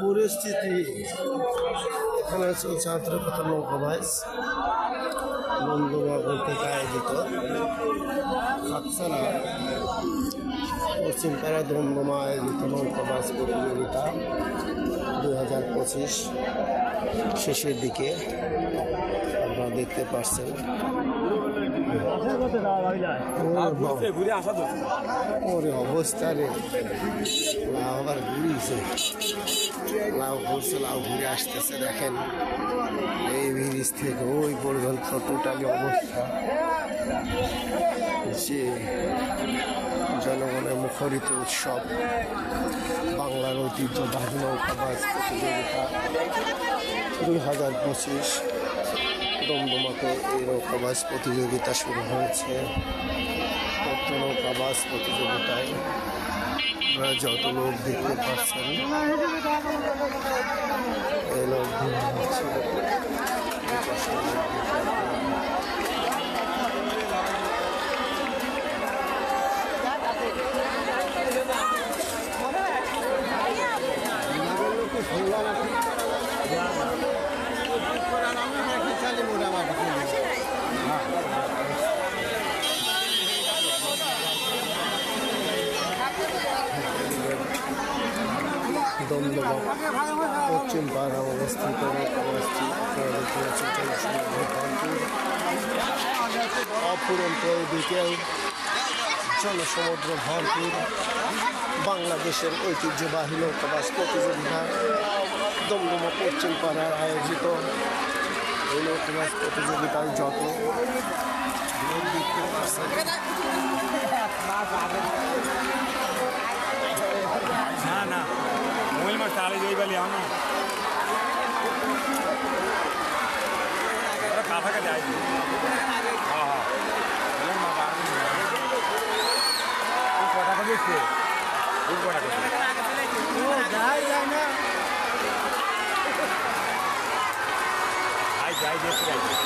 পরিস্থিতি। এখানে চলছে আন্তর্জাতিক নৌকা বাইস বন্ধুবাবর থেকে আয়োজিত। খাকসানা পশ্চিমপাড়া দমদমা আয়োজিত নৌকা বাইস প্রতিযোগিতা দুই হাজার পঁচিশ শেষের দিকে আপনারা দেখতে পাচ্ছেন ওরে অবস্থা রে। লাউ আবার ঘুরিয়েছে লাউ ঘুরে আসতেছে, দেখেন। এই ব্রিজ থেকে ওই পর্যন্ত টোটালি অবস্থা। যে জনগণের মুখরিত উৎসব, বাংলার ঐতিহ্যবাহী নৌকাবাজ প্রতিযোগিতা। দুই হাজার পঁচিশ দমদমাতে এই নৌকাবাজ প্রতিযোগিতা শুরু হয়েছে। উক্ত নৌকাবাজ প্রতিযোগিতায় আপনারা যত লোক দেখতে পাচ্ছেন এই লোকগুলো হচ্ছে বিকাশের লোক দেখতে পাচ্ছেন। পশ্চিম পাড়া অবস্থিত অপুরন্ত বিকেল জনসমুদ্র ভরপুর বাংলাদেশের ঐতিহ্যবাহী নৌকাবাস প্রতিযোগিতা দমদমা পশ্চিম পাড়ার আয়োজিত। নৌকাবাস প্রতিযোগিতায় যত না না। মোবাইল মাছ তাহলে যাই বলি আমি কাছে আইছি হ্যাঁ হ্যাঁ। কটা করে কটা right yesterday.